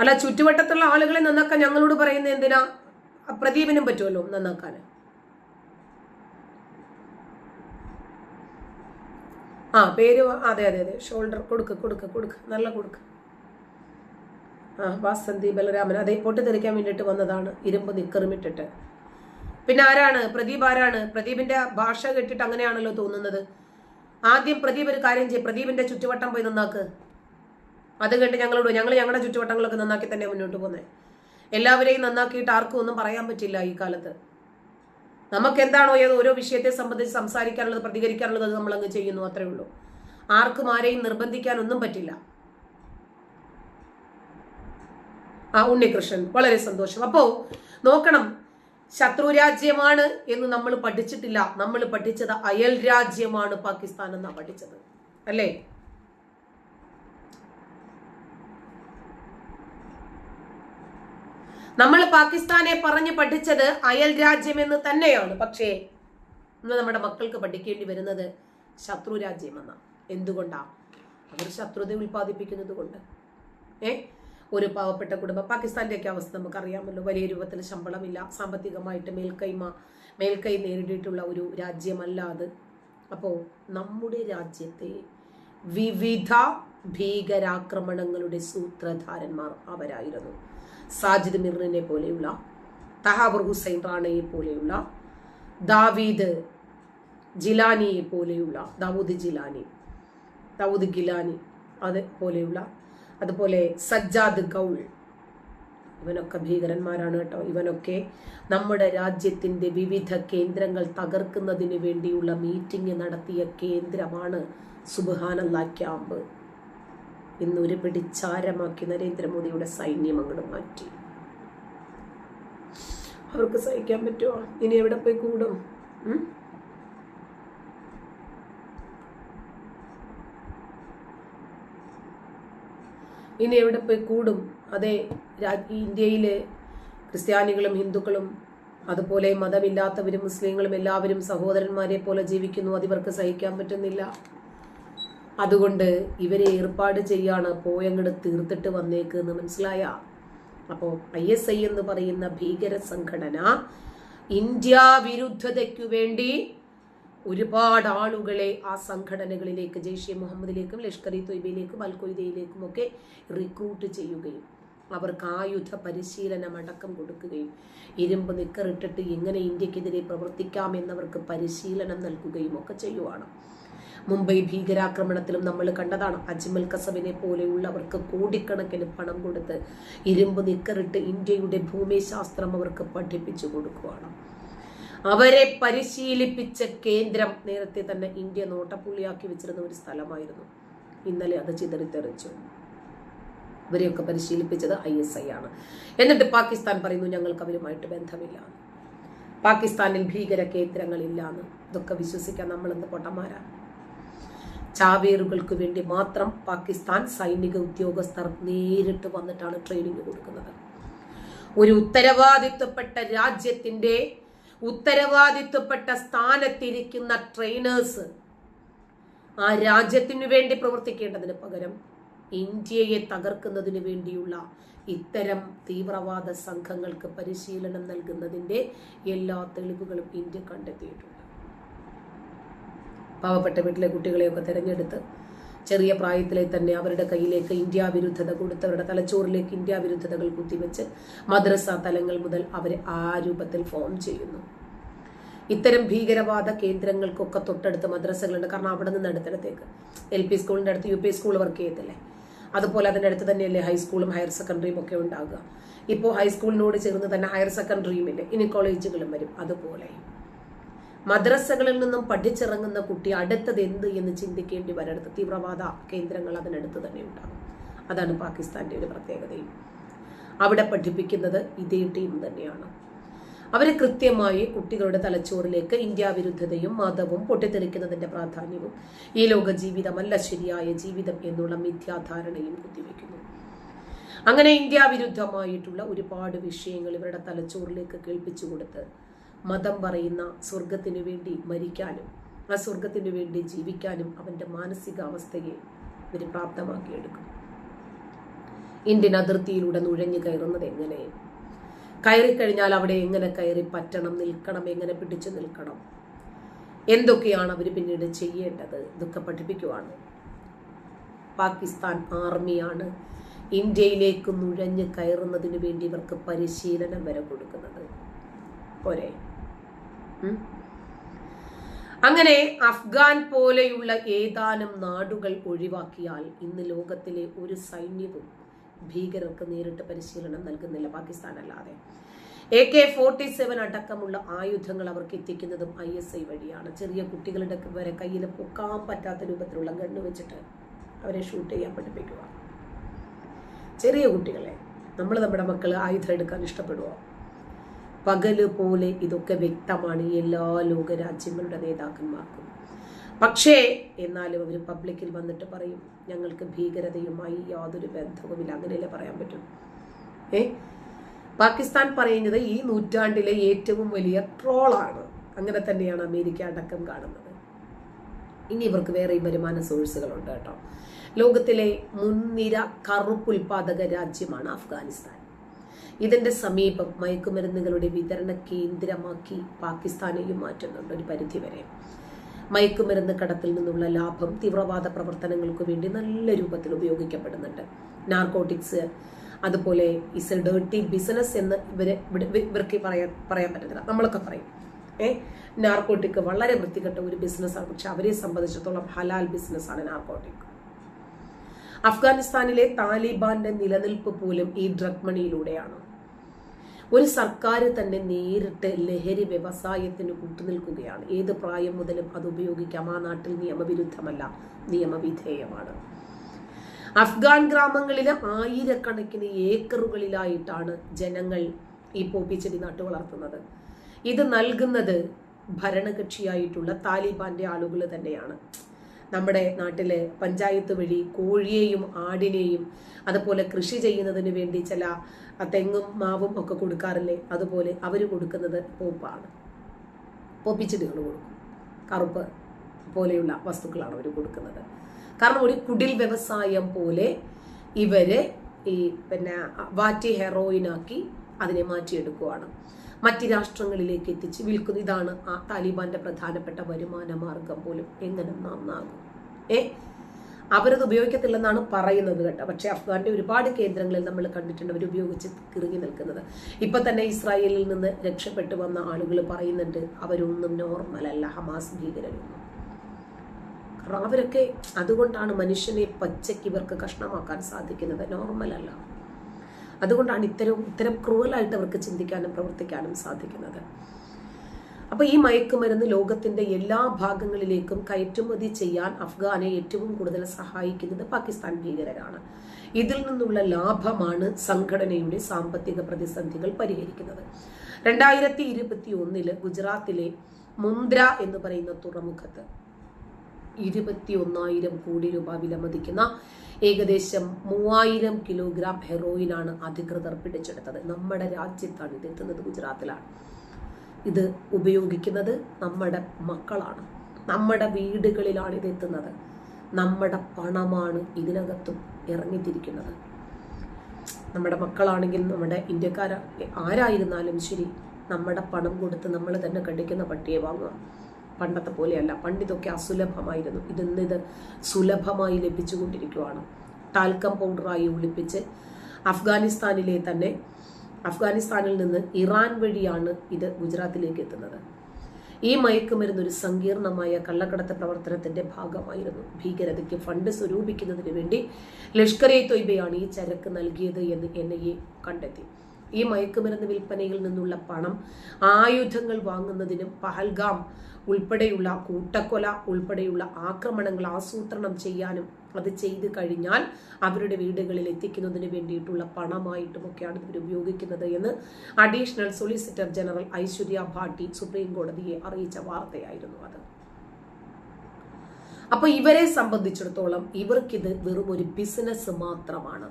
അല്ല ചുറ്റുവട്ടത്തുള്ള ആളുകളെ നന്നാക്കാൻ ഞങ്ങളോട് പറയുന്നത് എന്തിനാ? പ്രദീപിനും പറ്റുമല്ലോ നന്നാക്കാൻ. ആ പേര് അതെ അതെ അതെ. ഷോൾഡർ കൊടുക്ക് കൊടുക്ക് കൊടുക്ക്. നല്ല കൊടുക്ക്. ആ വാസന്തി ബലരാമൻ അതെ പൊട്ടിത്തെറിക്കാൻ വേണ്ടിയിട്ട് വന്നതാണ്. ഇരുമ്പ് നിക്കറുമിട്ടിട്ട് പിന്നെ ആരാണ്? പ്രദീപ് ആരാണ്? പ്രദീപിന്റെ ഭാഷ കേട്ടിട്ട് അങ്ങനെയാണല്ലോ തോന്നുന്നത്. ആദ്യം പ്രദീപ് ഒരു കാര്യം ചെയ്യും. പ്രദീപിന്റെ ചുറ്റുവട്ടം പോയി നന്നാക്ക്. അത് കേട്ട് ഞങ്ങളോട് ഞങ്ങൾ ഞങ്ങളുടെ ചുറ്റുവട്ടങ്ങളൊക്കെ നന്നാക്കി തന്നെ മുന്നോട്ട് പോകുന്നത് എല്ലാവരെയും നന്നാക്കിയിട്ട് ആർക്കും ഒന്നും പറയാൻ പറ്റില്ല ഈ കാലത്ത്. നമുക്ക് എന്താണോ ഏത് ഓരോ വിഷയത്തെ സംബന്ധിച്ച് സംസാരിക്കാനുള്ളത് പ്രതികരിക്കാനുള്ളത് നമ്മൾ അങ്ങ് ചെയ്യുന്നു അത്രേ ഉള്ളൂ. ആർക്കും ആരെയും നിർബന്ധിക്കാനൊന്നും പറ്റില്ല. ആ ഉണ്ണികൃഷ്ണൻ വളരെ സന്തോഷം. അപ്പോ നോക്കണം ശത്രു രാജ്യമാണ് എന്ന് നമ്മൾ പഠിച്ചിട്ടില്ല. നമ്മൾ പഠിച്ചത് അയൽ രാജ്യമാണ് പാകിസ്ഥാൻ എന്നാ പഠിച്ചത്. അല്ലേ? നമ്മൾ പാകിസ്ഥാനെ പറഞ്ഞ് പഠിച്ചത് അയൽ രാജ്യം എന്ന് തന്നെയാണ്. പക്ഷേ ഇന്ന് നമ്മുടെ മക്കൾക്ക് പഠിക്കേണ്ടി വരുന്നത് ശത്രു രാജ്യമെന്ന. എന്തുകൊണ്ടാ? അവർ ശത്രുത ഉൽപ്പാദിപ്പിക്കുന്നത് കൊണ്ട്. ഏ? ഒരു പാവപ്പെട്ട കുടുംബം. പാകിസ്ഥാന്റെയൊക്കെ അവസ്ഥ നമുക്കറിയാമല്ലോ. വലിയ രൂപത്തിൽ ശമ്പളമില്ല. സാമ്പത്തികമായിട്ട് മേൽക്കൈമ മേൽക്കൈ നേരിട്ടിട്ടുള്ള ഒരു രാജ്യമല്ല അത്. അപ്പോൾ നമ്മുടെ രാജ്യത്തെ വിവിധ ഭീകരാക്രമണങ്ങളുടെ സൂത്രധാരന്മാർ അവരായിരുന്നു. സാജിദ് മിറിനെ പോലെയുള്ള തഹാബർ ഹുസൈൻ റാണയെ പോലെയുള്ള ദാവീദ് ജിലാനിയെ പോലെയുള്ള ദാവൂദ് ജിലാനി ദാവൂദ് ഗിലാനി അത് പോലെയുള്ള അതുപോലെ സജ്ജാദ് ഗൗൾ ഇവനൊക്കെ ഭീകരന്മാരാണ് കേട്ടോ. ഇവനൊക്കെ നമ്മുടെ രാജ്യത്തിന്റെ വിവിധ കേന്ദ്രങ്ങൾ തകർക്കുന്നതിന് വേണ്ടിയുള്ള മീറ്റിംഗ് നടത്തിയ കേന്ദ്രമാണ് സുബാനല്ല ക്യാമ്പ്. ഇന്ന് ഒരു പിടിച്ചാരമാക്കി നരേന്ദ്രമോദിയുടെ സൈന്യം അങ്ങോട്ട് മാറ്റി. അവർക്ക് സഹിക്കാൻ പറ്റുമോ ഇനി എവിടെ പോയി കൂടും? ഇനി എവിടെ പോയി കൂടും? അതെ ഇന്ത്യയിലെ ക്രിസ്ത്യാനികളും ഹിന്ദുക്കളും അതുപോലെ മതമില്ലാത്തവരും മുസ്ലിങ്ങളും എല്ലാവരും സഹോദരന്മാരെ പോലെ ജീവിക്കുന്നു. അതിവർക്ക് സഹിക്കാൻ പറ്റുന്നില്ല. അതുകൊണ്ട് ഇവരെ ഏർപ്പാട് ചെയ്യാണ് പോയങ്ങട് തീർത്തിട്ട് വന്നേക്ക് എന്ന് മനസ്സിലായ? അപ്പോ ഐ എസ് ഐ എന്ന് പറയുന്ന ഭീകര സംഘടന ഇന്ത്യ വിരുദ്ധതയ്ക്കു വേണ്ടി ഒരുപാട് ആളുകളെ ആ സംഘടനകളിലേക്ക് ജെയ്ഷെ മുഹമ്മദിലേക്കും ലഷ്കർ ഇ തൊയ്ബയിലേക്കും അൽഖ്വയ്ദയിലേക്കും ഒക്കെ റിക്രൂട്ട് ചെയ്യുകയും അവർക്ക് ആയുധ പരിശീലനം അടക്കം കൊടുക്കുകയും ഇരുമ്പ് നിക്കറിട്ടിട്ട് എങ്ങനെ ഇന്ത്യക്കെതിരെ പ്രവർത്തിക്കാമെന്നവർക്ക് പരിശീലനം നൽകുകയും ഒക്കെ ചെയ്യുവാണ്. മുംബൈ ഭീകരാക്രമണത്തിലും നമ്മൾ കണ്ടതാണ് അജ്മൽ കസബിനെ പോലെയുള്ളവർക്ക് കോടിക്കണക്കിന് പണം കൊടുത്ത് ഇരുമ്പ് നിക്കറിട്ട് ഇന്ത്യയുടെ ഭൂമിശാസ്ത്രം അവർക്ക് പഠിപ്പിച്ചു കൊടുക്കുകയാണ് അവരെ പരിശീലിപ്പിച്ച കേന്ദ്രം നേരത്തെ തന്നെ ഇന്ത്യ നോട്ടപ്പുള്ളിയാക്കി വെച്ചിരുന്ന ഒരു സ്ഥലമായിരുന്നു. ഇന്നലെ അത് ചിതറിത്തെറിച്ചു. ഇവരെയൊക്കെ പരിശീലിപ്പിച്ചത് ഐ എസ് ഐ ആണ്. എന്നിട്ട് പാകിസ്ഥാൻ പറയുന്നു ഞങ്ങൾക്ക് അവരുമായിട്ട് ബന്ധമില്ല. പാകിസ്ഥാനിൽ ഭീകര കേന്ദ്രങ്ങളില്ല എന്ന്. ഇതൊക്കെ വിശ്വസിക്കാൻ നമ്മളെന്ത് പൊട്ടന്മാരാണ് ചാവേറുകൾക്ക് വേണ്ടി മാത്രം പാകിസ്ഥാൻ സൈനിക ഉദ്യോഗസ്ഥർ നേരിട്ട് വന്നിട്ടാണ് ട്രെയിനിങ് കൊടുക്കുന്നത്. ഒരു ഉത്തരവാദിത്വപ്പെട്ട രാജ്യത്തിന്റെ ഉത്തരവാദിത്വപ്പെട്ട സ്ഥാനത്തിരിക്കുന്ന ട്രെയിനേഴ്സ് ആ രാജ്യത്തിനു വേണ്ടി പ്രവർത്തിക്കേണ്ടതിന് പകരം ഇന്ത്യയെ തകർക്കുന്നതിന് വേണ്ടിയുള്ള ഇത്തരം തീവ്രവാദ സംഘങ്ങൾക്ക് പരിശീലനം നൽകുന്നതിന്റെ എല്ലാ തെളിവുകളും ഇന്ത്യ കണ്ടെത്തിയിട്ടുണ്ട്. പാവപ്പെട്ട വീട്ടിലെ കുട്ടികളെയൊക്കെ തിരഞ്ഞെടുത്ത് ചെറിയ പ്രായത്തിലെ തന്നെ അവരുടെ കയ്യിലേക്ക് ഇന്ത്യ വിരുദ്ധത കൊടുത്തവരുടെ തലച്ചോറിലേക്ക് ഇന്ത്യ വിരുദ്ധതകൾ കുത്തിവെച്ച് മദ്രസ തലങ്ങൾ മുതൽ അവരെ ആ രൂപത്തിൽ ഫോം ചെയ്യുന്നു. ഇത്തരം ഭീകരവാദ കേന്ദ്രങ്ങൾക്കൊക്കെ തൊട്ടടുത്ത് മദ്രസകളുണ്ട്. കാരണം അവിടെ നിന്ന് അടുത്തടുത്തേക്ക്. എൽ പി സ്കൂളിന്റെ അടുത്ത് യു പി സ്കൂൾ വർക്ക് ചെയ്യത്തില്ലേ? അതുപോലെ അതിന്റെ അടുത്ത് തന്നെയല്ലേ ഹൈസ്കൂളും ഹയർ സെക്കൻഡറിയും ഒക്കെ ഉണ്ടാകുക ഇപ്പോൾ ഹൈസ്കൂളിനോട് ചേർന്ന് തന്നെ ഹയർ സെക്കൻഡറിയും ഇല്ലേ? ഇനി കോളേജുകളും വരും. അതുപോലെ. മദ്രസകളിൽ നിന്നും പഠിച്ചിറങ്ങുന്ന കുട്ടി അടുത്തത് എന്ത് എന്ന് ചിന്തിക്കേണ്ടി വരരുത്. തീവ്രവാദ കേന്ദ്രങ്ങൾ അതിനടുത്ത് തന്നെ ഉണ്ടാകും. അതാണ് പാകിസ്ഥാന്റെ ഒരു പ്രത്യേകതയും. അവിടെ പഠിപ്പിക്കുന്നത് ഇതേ ടീം തന്നെയാണ്. അവർ കൃത്യമായി കുട്ടികളുടെ തലച്ചോറിലേക്ക് ഇന്ത്യ വിരുദ്ധതയും മതവും പൊട്ടിത്തെറിക്കുന്നതിന്റെ പ്രാധാന്യവും ഈ ലോക ജീവിതമല്ല ശരിയായ ജീവിതം എന്നുള്ള മിഥ്യാധാരണയും കുത്തിവെക്കുന്നു. അങ്ങനെ ഇന്ത്യ വിരുദ്ധമായിട്ടുള്ള ഒരുപാട് വിഷയങ്ങൾ ഇവരുടെ തലച്ചോറിലേക്ക് കേൾപ്പിച്ചു കൊടുത്ത് മതം പറയുന്ന സ്വർഗത്തിനു വേണ്ടി മരിക്കാനും ആ സ്വർഗത്തിനു വേണ്ടി ജീവിക്കാനും അവന്റെ മാനസികാവസ്ഥയെ ഇവർ പ്രാപ്തമാക്കിയെടുക്കും. ഇന്ത്യൻ അതിർത്തിയിലൂടെ നുഴഞ്ഞു കയറുന്നത് എങ്ങനെ? കയറിക്കഴിഞ്ഞാൽ അവിടെ എങ്ങനെ കയറി പറ്റണം നിൽക്കണം എങ്ങനെ പിടിച്ചു നിൽക്കണം? എന്തൊക്കെയാണ് അവർ പിന്നീട് ചെയ്യേണ്ടത്? ഇതൊക്കെ പഠിപ്പിക്കുവാണ്. പാകിസ്ഥാൻ ആർമിയാണ് ഇന്ത്യയിലേക്ക് നുഴഞ്ഞ് കയറുന്നതിന് വേണ്ടി ഇവർക്ക് പരിശീലനം വരെ കൊടുക്കുന്നത്. പോരെ? അങ്ങനെ അഫ്ഗാൻ പോലെയുള്ള ഏതാനും നാടുകൾ ഒഴിവാക്കിയാൽ ഇന്ന് ലോകത്തിലെ ഒരു സൈന്യവും ഭീകരർക്ക് നേരിട്ട് പരിശീലനം നൽകുന്നില്ല പാകിസ്ഥാൻ അല്ലാതെ എ കെ ഫോർട്ടി സെവൻ അടക്കമുള്ള ആയുധങ്ങൾ അവർക്ക് എത്തിക്കുന്നതും ഐ എസ് ഐ വഴിയാണ്. ചെറിയ കുട്ടികളുടെ വരെ കയ്യിൽ പൊക്കാൻ പറ്റാത്ത രൂപത്തിലുള്ള ഗണ്ണ് വെച്ചിട്ട് അവരെ ഷൂട്ട് ചെയ്യാൻ പഠിപ്പിക്കുക. ചെറിയ കുട്ടികളെ നമ്മൾ നമ്മുടെ മക്കൾ ആയുധം എടുക്കാൻ ഇഷ്ടപ്പെടുവോ? പകൽ പോലെ ഇതൊക്കെ വ്യക്തമാണ് എല്ലാ ലോകരാജ്യങ്ങളുടെ നേതാക്കന്മാർക്കും. പക്ഷേ എന്നാലും അവർ പബ്ലിക്കിൽ വന്നിട്ട് പറയും ഞങ്ങൾക്ക് ഭീകരതയുമായി യാതൊരു ബന്ധവുമില്ല. അങ്ങനെയല്ലേ പറയാൻ പറ്റും? ഏ? പാകിസ്ഥാൻ പറയുന്നത് ഈ നൂറ്റാണ്ടിലെ ഏറ്റവും വലിയ ട്രോളാണ്. അങ്ങനെ തന്നെയാണ് അമേരിക്ക അടക്കം കാണുന്നത്. ഇനി ഇവർക്ക് വേറെ വരുമാന സോഴ്സുകളുണ്ട് കേട്ടോ. ലോകത്തിലെ മുൻനിര കറുപ്പുൽപാദക രാജ്യമാണ് അഫ്ഗാനിസ്ഥാൻ ഇതിന്റെ സമീപം മയക്കുമരുന്നുകളുടെ വിതരണ കേന്ദ്രമാക്കി പാകിസ്ഥാനെയും മാറ്റുന്നുണ്ട് ഒരു പരിധിവരെ. മയക്കുമരുന്ന് കടത്തിൽ നിന്നുള്ള ലാഭം തീവ്രവാദ പ്രവർത്തനങ്ങൾക്ക് വേണ്ടി നല്ല രൂപത്തിൽ ഉപയോഗിക്കപ്പെടുന്നുണ്ട്. നാർക്കോട്ടിക്സ് അതുപോലെ ഇസ് ഡേർട്ടി ബിസിനസ് എന്ന് ഇവർ ഇവർക്ക് പറയാൻ പറയാൻ പറ്റത്തില്ല. നമ്മളൊക്കെ പറയും. ഏ? നാർക്കോട്ടിക് വളരെ വൃത്തികെട്ട ഒരു ബിസിനസ്സാണ്. പക്ഷെ അവരെ സംബന്ധിച്ചിടത്തോളം ഹലാൽ ബിസിനസ്സാണ് നാർക്കോട്ടിക്. അഫ്ഗാനിസ്ഥാനിലെ താലിബാന്റെ നിലനിൽപ്പ് പോലും ഈ ഡ്രഗ് മണിയിലൂടെയാണ്. ഒരു സർക്കാർ തന്നെ നേരിട്ട് ലഹരി വ്യവസായത്തിന് കൂട്ടുനിൽക്കുകയാണ്. ഏത് പ്രായം മുതലും അത് ഉപയോഗിക്കാം. ആ നാട്ടിൽ നിയമവിരുദ്ധമല്ല നിയമവിധേയമാണ്. അഫ്ഗാൻ ഗ്രാമങ്ങളിലെ ആയിരക്കണക്കിന് ഏക്കറുകളിലായിട്ടാണ് ജനങ്ങൾ ഈ പോപ്പിച്ചെടി നട്ടു വളർത്തുന്നത്. ഇത് നൽകുന്നത് ഭരണകക്ഷിയായിട്ടുള്ള താലിബാന്റെ ആളുകൾ തന്നെയാണ്. നമ്മുടെ നാട്ടിലെ പഞ്ചായത്ത് വഴി കോഴിയെയും ആടിനെയും അതുപോലെ കൃഷി ചെയ്യുന്നതിന് വേണ്ടി ചില തെങ്ങും മാവും ഒക്കെ കൊടുക്കാറില്ലേ? അതുപോലെ അവർ കൊടുക്കുന്നത് പോപ്പാണ്. പോപ്പിച്ചെടികൾ കൊടുക്കും. കറുപ്പ് പോലെയുള്ള വസ്തുക്കളാണ് അവർ കൊടുക്കുന്നത്. കാരണം ഒരു കുടിൽ വ്യവസായം പോലെ ഇവരെ ഈ പിന്നെ വാറ്റി ഹെറോയിനാക്കി അതിനെ മാറ്റിയെടുക്കുകയാണ് മറ്റ് രാഷ്ട്രങ്ങളിലേക്ക് എത്തിച്ച് വിൽക്കുന്നു ഇതാണ് ആ താലിബാന്റെ പ്രധാനപ്പെട്ട വരുമാന മാർഗം പോലും. എങ്ങനെ നന്നാകും ഏ? അവരത് ഉപയോഗിക്കത്തില്ലെന്നാണ് പറയുന്നത് കേട്ടോ. പക്ഷേ അഫ്ഗാന്റെ ഒരുപാട് കേന്ദ്രങ്ങളിൽ നമ്മൾ കണ്ടിട്ടുണ്ട് അവർ ഉപയോഗിച്ച് കിറുകി നിൽക്കുന്നത്. ഇപ്പൊ തന്നെ ഇസ്രായേലിൽ നിന്ന് രക്ഷപ്പെട്ടു വന്ന ആളുകൾ പറയുന്നുണ്ട് അവരൊന്നും നോർമൽ അല്ല ഹമാസ് ഭീകരരൊന്നും. അവരൊക്കെ അതുകൊണ്ടാണ് മനുഷ്യനെ പച്ചയ്ക്ക് ഇവർക്ക് കഷ്ണമാക്കാൻ സാധിക്കുന്നത്. നോർമൽ അല്ല. അതുകൊണ്ടാണ് ഇത്തരം ഇത്തരം ക്രൂവലായിട്ട് അവർക്ക് ചിന്തിക്കാനും പ്രവർത്തിക്കാനും സാധിക്കുന്നത്. അപ്പൊ ഈ മയക്കുമരുന്ന് ലോകത്തിന്റെ എല്ലാ ഭാഗങ്ങളിലേക്കും കയറ്റുമതി ചെയ്യാൻ അഫ്ഗാനെ ഏറ്റവും കൂടുതൽ സഹായിക്കുന്നത് പാകിസ്ഥാൻ ഭീകരരാണ്. ഇതിൽ നിന്നുള്ള ലാഭമാണ് സംഘടനയുടെ സാമ്പത്തിക പ്രതിസന്ധികൾ പരിഹരിക്കുന്നത്. രണ്ടായിരത്തി ഇരുപത്തി ഒന്നിൽ ഗുജറാത്തിലെ മുന്ദ്ര എന്ന് പറയുന്ന തുറമുഖത്ത് ഇരുപത്തി ഒന്നായിരം കോടി രൂപ വിലമതിക്കുന്ന ഏകദേശം മൂവായിരം കിലോഗ്രാം ഹെറോയിനാണ് അധികൃതർ പിടിച്ചെടുത്തത്. നമ്മുടെ രാജ്യത്താണ് ഇത് എത്തുന്നത് ഗുജറാത്തിലാണ്. ഇത് ഉപയോഗിക്കുന്നത് നമ്മുടെ മക്കളാണ്. നമ്മുടെ വീടുകളിലാണ് ഇത് എത്തുന്നത്. നമ്മുടെ പണമാണ് ഇതിനകത്തും ഇറങ്ങിത്തിരിക്കുന്നത്. നമ്മുടെ മക്കളാണെങ്കിൽ നമ്മുടെ ഇന്ത്യക്കാര ആരായിരുന്നാലും ശരി നമ്മുടെ പണം കൊടുത്ത് നമ്മൾ തന്നെ കടിക്കുന്ന പട്ടിയെ വാങ്ങുക. പണ്ടത്തെ പോലെയല്ല പണ്ടിതൊക്കെ അസുലഭമായിരുന്നു. ഇതിന്ന് ഇത് സുലഭമായി ലഭിച്ചുകൊണ്ടിരിക്കുകയാണ് ടാൽക്കം പൗഡറായി ഒളിപ്പിച്ച് അഫ്ഗാനിസ്ഥാനിലെ തന്നെ അഫ്ഗാനിസ്ഥാനിൽ നിന്ന് ഇറാൻ വഴിയാണ് ഇത് ഗുജറാത്തിലേക്ക് എത്തുന്നത്. ഈ മയക്കുമരുന്ന് ഒരു സങ്കീർണമായ കള്ളക്കടത്ത് പ്രവർത്തനത്തിന്റെ ഭാഗമായിരുന്നു. ഭീകരതയ്ക്ക് ഫണ്ട് സ്വരൂപിക്കുന്നതിന് വേണ്ടി ലഷ്കർ ഇ തൊയ്ബയാണ് ഈ ചരക്ക് നൽകിയത് എന്ന് എൻ ഐ എ കണ്ടെത്തി. ഈ മയക്കുമരുന്ന് വിൽപ്പനയിൽ നിന്നുള്ള പണം ആയുധങ്ങൾ വാങ്ങുന്നതിനും പഹൽഗാം ഉൾപ്പെടെയുള്ള കൂട്ടക്കൊല ഉൾപ്പെടെയുള്ള ആക്രമണങ്ങൾ ആസൂത്രണം ചെയ്യാനും അത് ചെയ്തു കഴിഞ്ഞാൽ അവരുടെ വീടുകളിൽ എത്തിക്കുന്നതിന് വേണ്ടിയിട്ടുള്ള പണമായിട്ടുമൊക്കെയാണ് ഇവർ ഉപയോഗിക്കുന്നത് എന്ന് additional solicitor general Aishwarya Bhati supreme കോടതിയെ അറിയിച്ച വാർത്തയായിരുന്നു അത്. അപ്പൊ ഇവരെ സംബന്ധിച്ചിടത്തോളം ഇവർക്കിത് വെറും ഒരു ബിസിനസ് മാത്രമാണ്.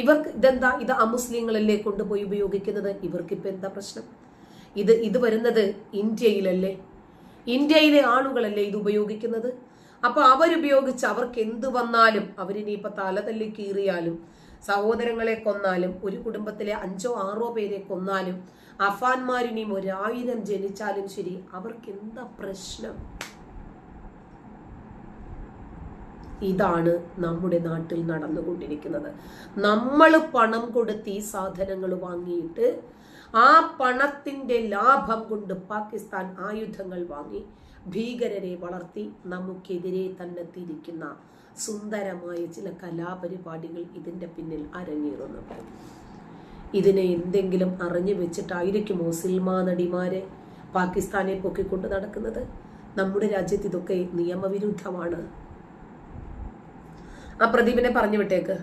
ഇവർക്ക് ഇതെന്താ? ഇത് അമുസ്ലിങ്ങളല്ലേ കൊണ്ടുപോയി ഉപയോഗിക്കുന്നത്? ഇവർക്കിപ്പോൾ എന്താ പ്രശ്നം? ഇത് ഇത് വരുന്നത് ഇന്ത്യയിലല്ലേ? ഇന്ത്യയിലെ ആളുകളല്ലേ ഇത് ഉപയോഗിക്കുന്നത്? അപ്പൊ അവരുപയോഗിച്ച് അവർക്ക് എന്ത് വന്നാലും അവരിനിയിപ്പൊ തല തല്ലി കീറിയാലും സഹോദരങ്ങളെ കൊന്നാലും ഒരു കുടുംബത്തിലെ അഞ്ചോ ആറോ പേരെ കൊന്നാലും അഫാൻമാരിനെയും ഒരായിരം ജനിച്ചാലും ശരി അവർക്ക് എന്താ പ്രശ്നം? ഇതാണ് നമ്മുടെ നാട്ടിൽ നടന്നുകൊണ്ടിരിക്കുന്നത്. നമ്മൾ പണം കൊടുത്ത് ഈ സാധനങ്ങൾ വാങ്ങിയിട്ട് ആ പണത്തിന്റെ ലാഭം കൊണ്ട് പാകിസ്ഥാൻ ആയുധങ്ങൾ വാങ്ങി ഭീകരരെ വളർത്തി നമുക്കെതിരെ തന്നെ തിരിക്കുന്ന സുന്ദരമായ ചില കലാപരിപാടികൾ ഇതിന്റെ പിന്നിൽ അരങ്ങേറുന്നുണ്ട്. ഇതിനെ എന്തെങ്കിലും അറിഞ്ഞു വെച്ചിട്ടായിരിക്കുമോ സിനിമാ നടിമാരെ പാകിസ്ഥാനെ പൊക്കിക്കൊണ്ട് നടക്കുന്നത്? നമ്മുടെ രാജ്യത്ത് ഇതൊക്കെ നിയമവിരുദ്ധമാണ്. ആ പ്രദീപിനെ പറഞ്ഞു വിട്ടേക്ക്.